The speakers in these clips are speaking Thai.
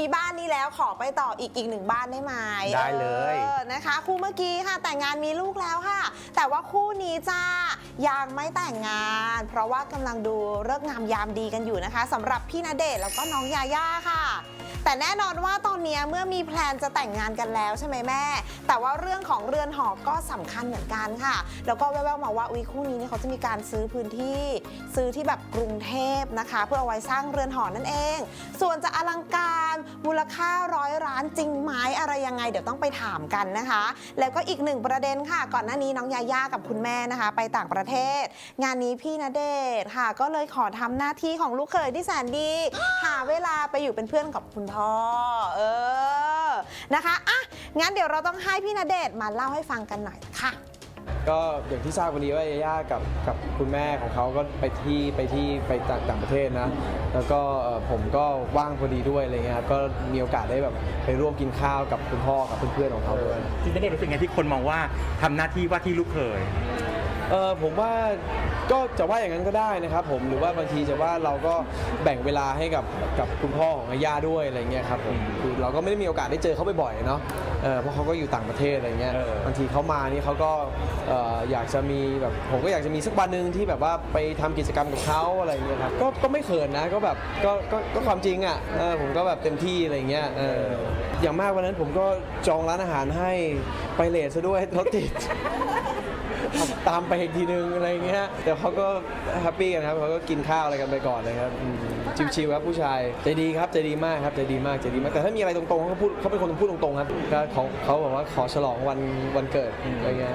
มีบ้านนี้แล้วขอไปต่ออีกอีกหนึ่งบ้านได้ไหมได้เลยออนะคะ คู่เมื่อกี้ค่ะแต่งงานมีลูกแล้วค่ะ แต่ว่าคู่นี้จ้ายังไม่แต่งงาน เพราะว่ากำลังดูเลิกษ์งามยามดีกันอยู่นะคะสำหรับพี่ณเดชน์แล้วก็น้องยาย่าค่ะ แต่แน่นอนว่าตอนนี้เมื่อมีแพลนจะแต่งงานกันแล้วใช่ไหมแม่ แต่ว่าเรื่องของเรือนหอก็สำคัญเหมือนกันค่ะ แล้วก็แว่วๆมาว่าอุ้ยคู่นี้เนี่ยเขาจะมีการซื้อพื้นที่ ซื้อที่แบบกรุงเทพนะคะ เพื่อเอาไว้สร้างเรือนหอนั่นเอง ส่วนจะอลังการมูลค่าร้อยล้านจริงไหมอะไรยังไง เดี๋ยวต้องไปถามกันนะคะ แล้วก็อีกหนึ่งประเด็นค่ะ ก่อนหน้านี้น้องยาย่ากับคุณแม่นะคะ ไปต่างประเทศ งานนี้พี่ณเดชค่ะ ก็เลยขอทำหน้าที่ของลูกเขยที่แสนดี หาเวลาไปอยู่เป็นเพื่อนกับคุณพ่อเออ นะคะ อะ งั้นเดี๋ยวเราต้องให้พี่ณเดชน์มาเล่าให้ฟังกันหน่อยค่ะ ก็อย่างที่ทราบวันนี้ว่ายาย่ากับกับคุณแม่ของเขาก็ไปที่ไปที่ไปต่างต่างประเทศนะ แล้วก็เอ่อผมก็ว่างพอดีด้วยอะไรเงี้ยครับก็มีโอกาสได้แบบไปร่วมกินข้าวกับคุณพ่อกับเพื่อนๆของเขาด้วยจริงๆเด็กรู้สึกไงที่คนมองว่าทำหน้าที่ว่าที่ลูกเขย เออผมว่าก็จะว่าอย่างนั้นก็ได้นะครับผมหรือว่าบางทีจะว่าเราก็แบ่งเวลาให้กับกับคุณพ่อของอาย่าด้วยอะไรเงี้ยครับผมคือเราก็ไม่ได้มีโอกาสได้เจอเขาบ่อยๆเนาะเออเพราะเขาก็อยู่ต่างประเทศอะไรเงี้ยเออ บางทีเขามานี่เขาก็เอ่ออยากจะมีแบบผมก็อยากจะมีสักวันหนึ่งที่แบบว่าไปทำกิจกรรมกับเขาอะไรเงี้ยครับก็ก็ไม่เขินนะก็แบบก็ก็ก็ความจริงอะเออผมก็แบบเต็มที่อะไรเงี้ยเอออย่างมากวันนั้นผมก็จองร้านอาหารให้ไปเลทซะด้วยรถติด ตามไปอีกทีนึงอะไรเงี้ยแต่เขาก็แฮปปี้กันครับเขาก็กินข้าวอะไรกันไปก่อนเลยครับอืมชิวๆครับผู้ชายใจดีครับใจดีมากครับใจดีมากใจดีมากแต่ถ้ามีอะไรตรงๆเขาก็พูดเขาเป็นคนพูดตรงๆครับก็เขาเขาบอกว่าขอฉลองวันวันเกิดอะไรเงี้ย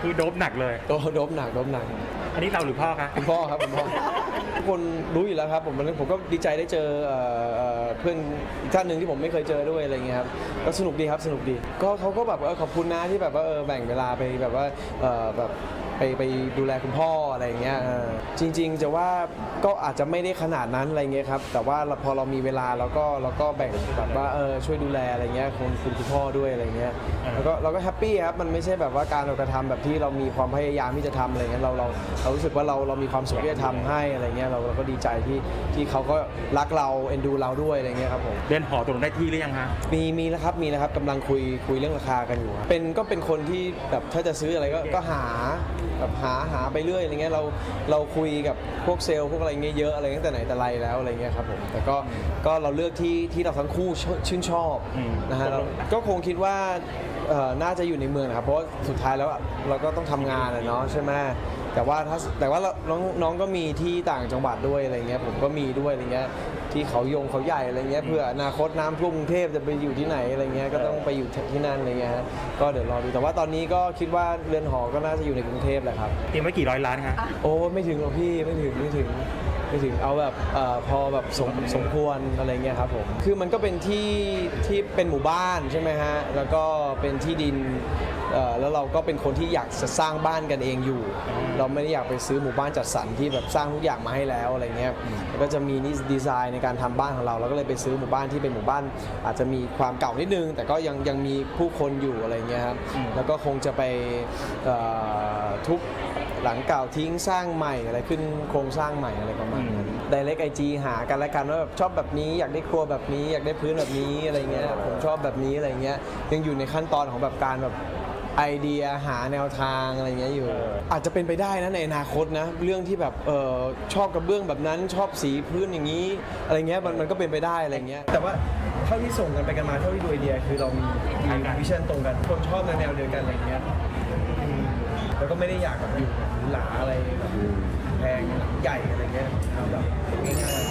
คือโดบหนักเลย โดโดบหนักโดบหนัก อันนี้เราหรือพ่อคะคุณพ่อครับคุณพ่อทุกคนรู้อยู่แล้วครับผมวันนั้นผมก็ดีใจได้เจอเอ่อเอ่อเพื่อนอีกท่านหนึ่งที่ผมไม่เคยเจอด้วยอะไรเงี้ยครับก็สนุกดีครับสนุกดี ก็เขาก็แบบเออขอบคุณนะที่แบบว่าเออแบ่งเวลาไปแบบว่าเออแบบไปไปดูแลคุณพ่ออะไรเงี้ยเออจริง ๆ จะว่าก็อาจจะไม่ได้ขนาดนั้นอะไรเงี้ยครับแต่ว่าเราพอเรามีเวลาเราก็เราก็แบ่งแบบว่าเออช่วยดูแลอะไรเงี้ยคุณคุณคุณพ่อด้วยอะไรเงี้ยแล้วก็เราก็แฮปปี้ครับมันไม่ใช่แบบว่าการเรากระทำแบบที่เรามีความพยายามที่จะทำอะไรเงี้ยเราเราเรารู้สึกว่าเราเรามีความสุขที่จะทำให้อะไรเงี้ยเราเราก็ดีใจที่ที่เขาก็รักเราเอ็นดูเราด้วยอะไรเงี้ยครับผม เรือนหอตกลงได้ที่หรือยังคะมีมีแล้วครับมีแล้วครับกำลังคุยคุยเรื่องราคากันอยู่ครับเป็นก็เป็นคนที่แบบถ้าจะซื้ออะไรก็ก็หา แบบหาหาไปเรื่อยอะไรเงี้ยเราเราคุยกับพวกเซลล์พวกอะไรเงี้ยเยอะอะไรตั้งแต่ไหนแต่ไรแล้วอะไรเงี้ยครับผมแต่ก็ก็เราเลือกที่ที่เราทั้งคู่ชชื่นชอบอืมนะฮะเราก็คงคิดว่าเอ่อน่าจะอยู่ในเมืองนะครับเพราะว่าสุดท้ายแล้วเราก็ต้องทำงานอะเนาะใช่ไหมแต่ว่าถ้าแต่ว่าเราน้องน้องก็มีที่ต่างจังหวัดด้วยอะไรเงี้ยผมก็มีด้วยอะไรเงี้ย ที่เขายงเขาใหญ่อะไรเงี้ยเพื่ออนาคตน้ำท่วมกรุงเทพจะไปอยู่ที่ไหนอะไรเงี้ยก็ต้องไปอยู่ที่นั่นอะไรเงี้ยฮะก็เดี๋ยวรอดูแต่ว่าตอนนี้ก็คิดว่าเรือนหอก็น่าจะอยู่ในกรุงเทพแหละครับ เตรียมไว้กี่ร้อยล้านคะโอ้ไม่ถึงหรอกพี่ไม่ถึงไม่ถึงไม่ถึงเอาแบบเอ่อพอแบบสมสมควรอะไรเงี้ยครับผมคือมันก็เป็นที่ที่เป็นหมู่บ้านใช่ไหมฮะแล้วก็เป็นที่ดินเอ่อแล้วเราก็เป็นคนที่อยากจะสร้างบ้านกันเองอยู่ เราไม่ได้อยากไปซื้อหมู่บ้านจัดสรรที่แบบสร้างทุกอย่างมาให้แล้วอะไรเงี้ยแล้วก็จะมีนิดีไซน์ในการทำบ้านของเราเราก็เลยไปซื้อหมู่บ้านที่เป็นหมู่บ้าน อาจจะมีความเก่านิดนึง แต่ก็ยังยังมีผู้คนอยู่อะไรเงี้ยครับแล้วก็คงจะไปเอ่อทุบหลังเก่าทิ้งสร้างใหม่อะไรขึ้นโครงสร้างใหม่อะไรประมาณนั้นไดเรกไอจีหากันและกันว่าแบบชอบแบบนี้อยากได้ครัวแบบนี้ อยากได้พื้นแบบนี้อะไรเงี้ยผมชอบแบบนี้อะไรเงี้ยยังอยู่ในขั้นตอนของแบบการแบบ ไอเดียหาแนวทางอะไรเงี้ยอยู่ อาจจะเป็นไปได้นะในอนาคตนะเรื่องที่แบบเออชอบกระเบื้องแบบนั้นชอบสีพื้นอย่างนี้อะไรเงี้ยมันมันก็เป็นไปได้อะไรเงี้ยแต่ว่าเท่าที่ส่งกันไปกันมาเท่าที่ดูไอเดียคือเรามีมีวิชั่นตรงกันคนชอบในแนวเดียวกันอะไรเงี้ยแล้วก็ไม่ได้อยากแบบอยู่หรูหราอะไรแบบแพงใหญ่อะไรเงี้ยเอาแบบง่าย